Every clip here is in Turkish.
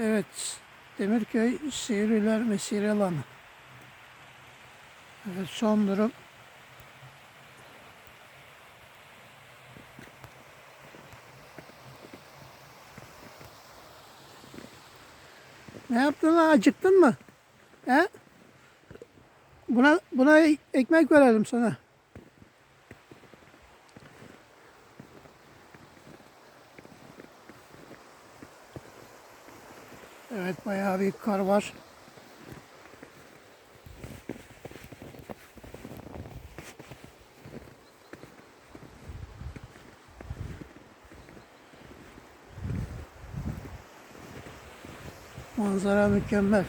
Evet, Demirköy Sivriler Mesire alanı. Evet, son durum. Ne yaptın lan? Acıktın mı? He? Buna, buna ekmek verelim sana. Evet bayağı bir kar var. Manzara mükemmel.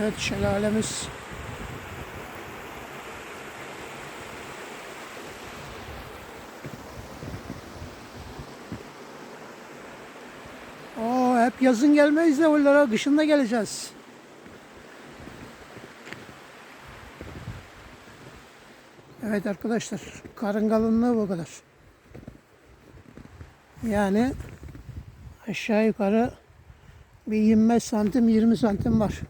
Evet şelalemiz. Hep yazın gelmeyiz de oralara kışın da geleceğiz. Evet arkadaşlar karın kalınlığı bu kadar. Yani aşağı yukarı bir 25 santim 20 santim var.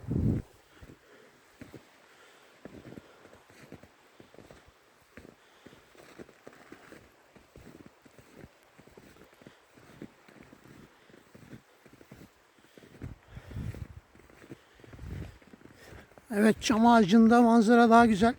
Evet çam ağacında manzara daha güzel.